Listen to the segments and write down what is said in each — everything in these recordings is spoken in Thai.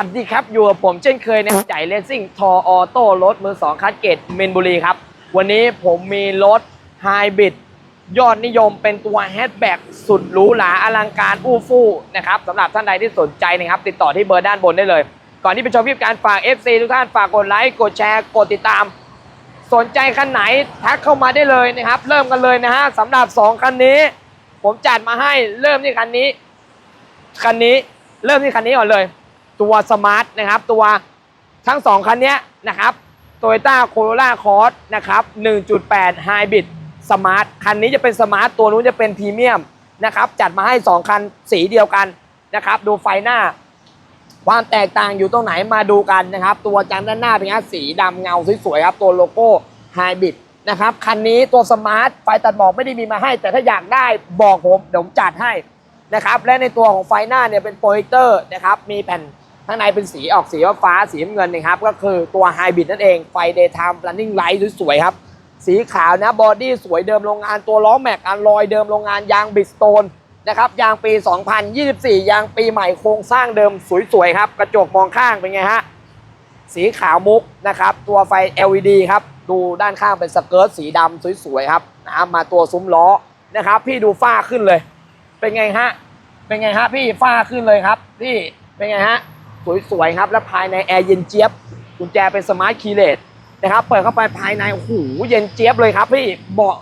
วัสดีครับ อยู่กับผมเช่นเคยในะครับจ่ายเลสซิ่งทอออโต้รถมือสองคัสเกตเมนบุรีครับ วันนี้ผมมีรถไฮบริดยอดนิยมเป็นตัวแฮชแบ็กสุดหรูหราอลังการอู้ฟู่นะครับสำหรับท่านใดที่สนใจนะครับ ติดต่อที่เบอร์ด้านบนได้เลย ก่อนที่ไปชมคลิปการฝาก FC ทุกท่านฝากกดไลค์กดแชร์กดติดตาม สนใจคันไหนทักเข้ามาได้เลยนะครับ เริ่มกันเลยนะฮะสำหรับ 2 คันนี้ ผมจัดมาให้เริ่มที่คันนี้คันนี้เริ่มที่คันนี้ก่อนเลย ตัวสมาร์ทนะครับ ตัวทั้ง 2 คันนี้นะครับ Toyota Corolla Cross นะครับ 1.8 Hybrid Smart คันนี้จะเป็นสมาร์ทตัวนู้นจะเป็นพรีเมียมนะครับ จัดมาให้ 2 คันสีเดียวกันนะครับ ดูไฟหน้า ความแตกต่างอยู่ตรงไหนมาดูกันนะครับ ตัวจังด้านหน้าเป็นสีดำเงาสวยๆครับ ตัวโลโก้ไฮบริดนะครับ คันนี้ตัวสมาร์ทไฟตัดหมอกไม่ได้มีมาให้ แต่ถ้าอยากได้บอกผมเดี๋ยวผมจัดให้นะครับ และในตัวของไฟหน้าเนี่ยเป็นโปรเจคเตอร์นะครับ มีแผ่น ข้างในเป็นสีออกสีฟ้าสีน้ำเงินนะครับ ก็คือตัวไฮบริดนั่นเอง ไฟ daytime running light สวยๆครับ สีขาวนะบอดี้สวยเดิมโรงงานตัวล้อแม็กอันลอยเดิมโรงงานยางบิสโตนนะครับยางปี 2024 ยางปีใหม่โครงสร้างเดิมสวยๆครับ กระจกมองข้างเป็นไงฮะสีขาวมุกนะครับ ตัวไฟ LED ครับ ดูด้านข้างเป็นสเกิร์ตสีดำสวยๆครับนะมาตัวซุ้มล้อนะครับ พี่ดูฝ้าขึ้นเลย เป็นไงฮะเป็นไงฮะพี่ฝ้าขึ้นเลยครับพี่เป็นไงฮะ สวยๆครับ แล้วภายในแอร์เย็นเจี๊ยบกุญแจเป็นสมาร์ทคีย์เลสนะครับ เปิดเข้าไปภายในโอ้โหเย็นเจี๊ยบเลยครับพี่เบาะ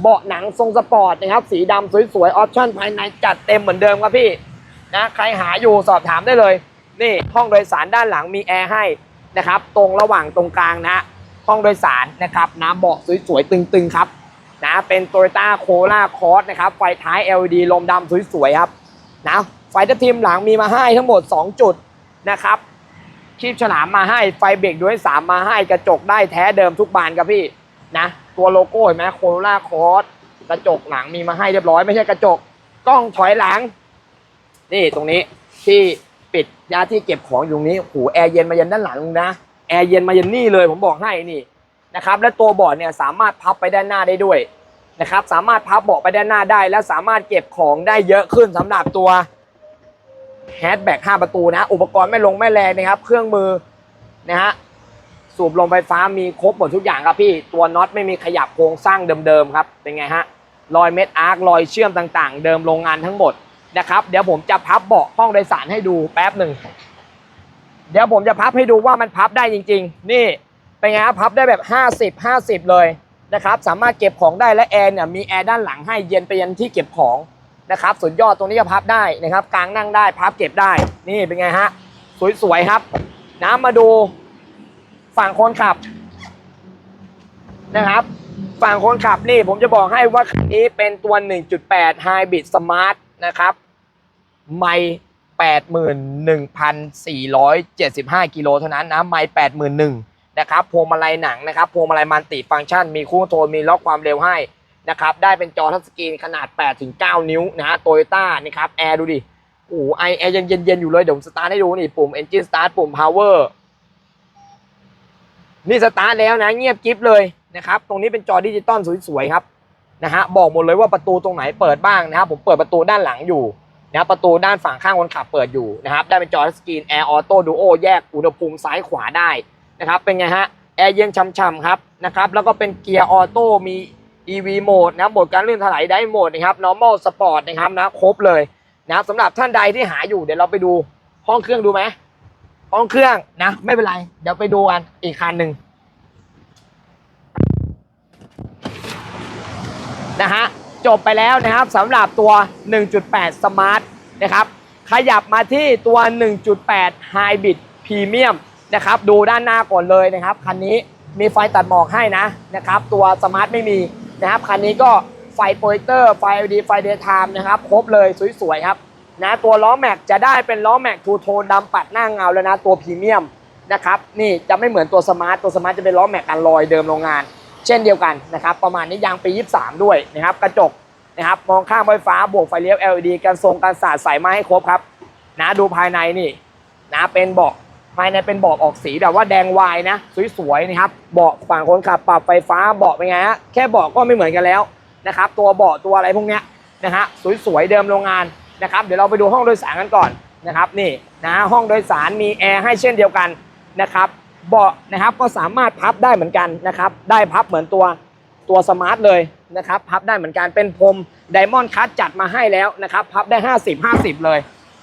เบาะหนังทรงสปอร์ตนะครับ สีดำสวยๆออปชั่นภายในจัดเต็มเหมือนเดิมครับพี่นะใครหาอยู่สอบถามได้เลย นี่ห้องโดยสารด้านหลังมีแอร์ให้นะครับ ตรงระหว่างตรงกลางนะ ห้องโดยสารนะครับน้ำเบาะสวยๆตึงๆครับนะเป็น Toyota Corolla Cross นะครับ ไฟท้าย LED ลมดำสวยๆครับนะไฟทับทิมหลังมีมาให้ทั้งหมด 2 จุด นะครับคีบฉลามมาให้ไฟเบรกด้วยสามมาให้กระจกได้แท้เดิมทุกบานครับพี่นะ ตัวโลโก้เห็นไหม Corolla Cross กระจกหลังมีมาให้เรียบร้อยไม่ใช่กระจกกล้องถอยหลัง นี่ตรงนี้ที่ปิดยาที่เก็บของอยู่นี้โอ้โหแอร์เย็นมาเย็นด้านหลังลุงนะแอร์เย็นมาเย็นนี่เลยผมบอกให้นี่นะครับ และตัวเบาะเนี่ยสามารถพับไปด้านหน้าได้ด้วยนะครับ สามารถพับเบาะไปด้านหน้าได้ และสามารถเก็บของได้เยอะขึ้นสำหรับตัว แฮชแบ็ก5ประตูนะ อุปกรณ์ไม่ลงไม่แรงนะครับ เครื่องมือนะฮะสูบลมไฟฟ้ามีครบหมดทุกอย่างครับพี่ ตัวน็อตไม่มีขยับโครงสร้างเดิมๆครับ เป็นไงฮะ รอยเม็ดอาร์ครอยเชื่อมต่างๆ เดิมโรงงานทั้งหมดนะครับ เดี๋ยวผมจะพับเบาะห้องโดยสารให้ดูแป๊บหนึ่ง เดี๋ยวผมจะพับให้ดูว่ามันพับได้จริง ๆ นี่เป็นไงครับพับได้แบบ 50 50 เลยนะครับ สามารถเก็บของได้และแอร์เนี่ยมีแอร์ด้านหลังให้เย็นไปยันที่เก็บของ นะครับสุดยอดตรงนี้ก็พับได้นะครับ กลางนั่งได้พับเก็บได้ นี่เป็นไงฮะสวยๆครับนะมาดูฝั่งคนขับนะครับ ฝั่งคนขับนี่ผมจะบอกให้ว่าคันนี้เป็นตัว 1.8 Hybrid Smart นะครับ ไม่81,475 กิโลเท่านั้นนะไม่81,000นะครับพวงมาลัยหนังนะครับพวงมาลัยมันติฟังก์ชัน มีคู่โทนมีล็อกความเร็วให้ นะครับ ได้เป็นจอทัชสกรีนขนาด 8-9 นิ้วนะฮะโตโยต้านี่ครับแอร์ดูดิโอ้ไอแอร์ยังเย็นๆอยู่เลยเดี๋ยวผมสตาร์ทให้ดูนี่ปุ่ม Engine Start ปุ่ม Power นี่สตาร์ทแล้วนะเงียบกิ๊บเลยนะครับ ตรงนี้เป็นจอดิจิตอลสวยๆครับนะฮะบอกหมดเลยว่าประตูตรงไหนเปิดบ้างนะครับผมเปิดประตูด้านหลังอยู่นะครับประตูด้านฝั่งข้างคนขับเปิดอยู่นะครับ ได้เป็นจอทัชสกรีนแอร์ออโต้ดูโอแยกอุณหภูมิซ้ายขวาได้นะครับ เป็นไงฮะแอร์เย็นช่ำๆครับนะครับ แล้วก็เป็นเกียร์ออโต้มี EV โหมดนะครับโหมดการลื่นถลายได้โหมดนะครับ normal sport นะครับนะครบเลยนะครับสำหรับท่านใดที่หาอยู่เดี๋ยวเราไปดูห้องเครื่องดูไหมห้องเครื่องนะ ไม่เป็นไร เดี๋ยวไปดูกันอีกคันหนึ่งนะฮะจบไปแล้วนะครับสำหรับตัว 1.8 Smart นะครับ ขยับมาที่ตัว 1.8 Hybrid Premium นะครับ ดูด้านหน้าก่อนเลยนะครับ คันนี้มีไฟตัดหมอกให้นะนะครับ ตัว Smart ไม่มี นะครับคันนี้ก็ไฟโปรเจคเตอร์ไฟ LED ไฟ Daytime นะครับครบเลยสวยๆครับนะตัวล้อแม็กจะได้เป็นล้อแม็กทูโทนดำปัดหน้าเงาแล้วนะตัวพรีเมียมนะครับนี่จะไม่เหมือนตัวสมาร์ทตัวสมาร์ทจะเป็นล้อแม็กกันลอยเดิมโรงงาน เช่นเดียวกันนะครับประมาณนี้ยางปี 23 ด้วยนะครับกระจกนะครับมองข้างไฟฟ้าบวกไฟเลี้ยว LED กันทรงกันสาดใส่มาให้ครบครับนะดูภายในนี่นะเป็นเบาะ ภายในเป็นเบาะออกสีแบบว่าแดงวายนะ สวยๆนะครับเบาะฝั่งคนขับปรับไฟฟ้าเบาะเป็นไงฮะแค่เบาะก็ไม่เหมือนกันแล้วนะครับตัวเบาะตัวอะไรพวกเนี้ยนะฮะสวยๆเดิมโรงงานนะครับเดี๋ยวเราไปดูห้องโดยสารกันก่อนนะครับนี่นะห้องโดยสารมีแอร์ให้เช่นเดียวกันนะครับเบาะนะครับก็สามารถพับได้เหมือนกันนะครับได้พับเหมือนตัวตัวสมาร์ทเลยนะครับพับได้เหมือนกันเป็นพรมไดมอนด์คัตจัดมาให้แล้วนะครับพับได้ 50 50 เลย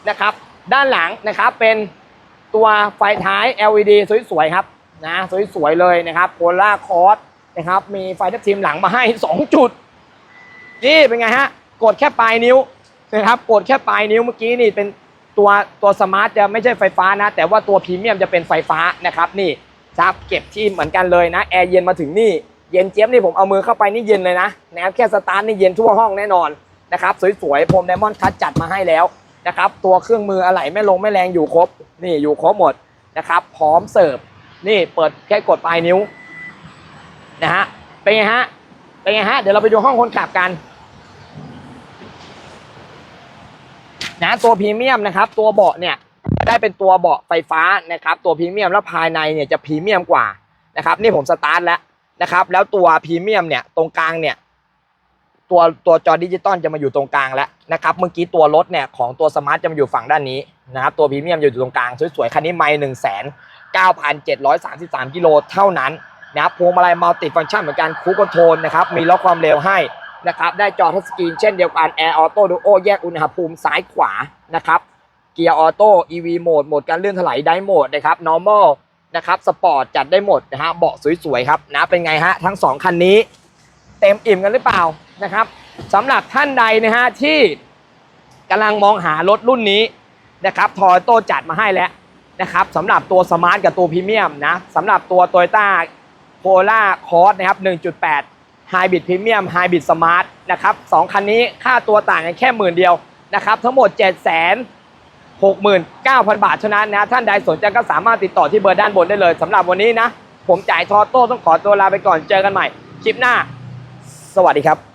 นะครับด้านหลังนะครับเป็น ตัวไฟท้าย LED สวยๆครับนะสวยๆเลยนะครับโพล่าคอร์สนะครับมีไฟทับทิมหลังมาให้ 2 จุด นี่เป็นไงฮะ กดแค่ปลายนิ้วนะครับกดแค่ปลายนิ้วเมื่อกี้นี่เป็นตัวตัวสมาร์ทจะไม่ใช่ไฟฟ้านะ แต่ว่าตัวพรีเมียมจะเป็นไฟฟ้านะครับนี่ซับเก็บที่เหมือนกันเลยนะแอร์เย็นมาถึงนี่เย็นเจี๊ยบนี่ผมเอามือเข้าไปนี่เย็นเลยนะนะครับแค่สตาร์ทนี่เย็นทั่วห้องแน่นอนนะครับสวยๆพรมไดมอนด์คัตจัดมาให้แล้ว นะครับ ตัวเครื่องมืออะไหล่ไม่ลงไม่แรงอยู่ครบ นี่อยู่ครบหมดนะครับ พร้อมเสิร์ฟ นี่เปิดแค่กดปลายนิ้วนะฮะ เป็นไงฮะ เป็นไงฮะ เดี๋ยวเราไปดูห้องคนขับกันนะตัวพรีเมียมนะครับ ตัวเบาะเนี่ยได้เป็นตัวเบาะไฟฟ้านะครับ ตัวพรีเมียมแล้วภายในเนี่ยจะพรีเมียมกว่านะครับ นี่ผมสตาร์ทแล้วนะครับ แล้วตัวพรีเมียมเนี่ยตรงกลางเนี่ย ตัวตัวจอดิจิตอลจะมาอยู่ตรงกลางแล้วนะครับเมื่อกี้ตัวรถเนี่ยของตัวสมาร์ทจะมาอยู่ฝั่งด้านนี้นะครับตัวพรีเมียมอยู่ตรงกลางสวยๆคันนี้ไม่หนึ่งแสนเก้าพันเจ็ดร้อยสามสิบสามกิโลเท่านั้นนะครับพวงมาลัยมัลติฟังก์ชันเหมือนกันคูคอนโทรลนะครับมีล็อกความเร็วให้นะครับได้จอทัชสกรีนเช่นเดียวกัน Air Auto Duo แยกอุณหภูมิซ้ายขวานะครับเกียร์ออโต้ EV โหมดโหมดการเลื่อนถลายได้โหมดนะครับ normal นะครับสปอร์ตจัดได้หมดนะฮะเบาะสวยๆครับนะเป็นไงฮะทั้ง 2 คันนี้ เต็มอิ่มกันหรือเปล่า นะครับสำหรับท่านใดนะฮะที่กำลังมองหารถรุ่นนี้นะครับทอยโต้จัดมาให้แล้วนะครับสำหรับตัวสมาร์ทกับตัวพรีเมียมนะสำหรับตัว t o y ต้าโพล่าคอร์สนะครับ 1.8 Hybrid Premium Hybrid Smart นะครับสองคันนี้ค่าตัวต่างกันแค่หมื่นเดียวนะครับทั้งหมด7 6 9 0 0 0 บาทเท่านั้นนะ ท่านใดสนใจก็สามารถติดต่อที่เบอร์ด้านบนได้เลยสำหรับวันนี้นะ ผมจ่ายทอโต้ต้องขอตัวลาไปก่อนเจอกันใหม่ คลิปหน้า สวัสดีครับ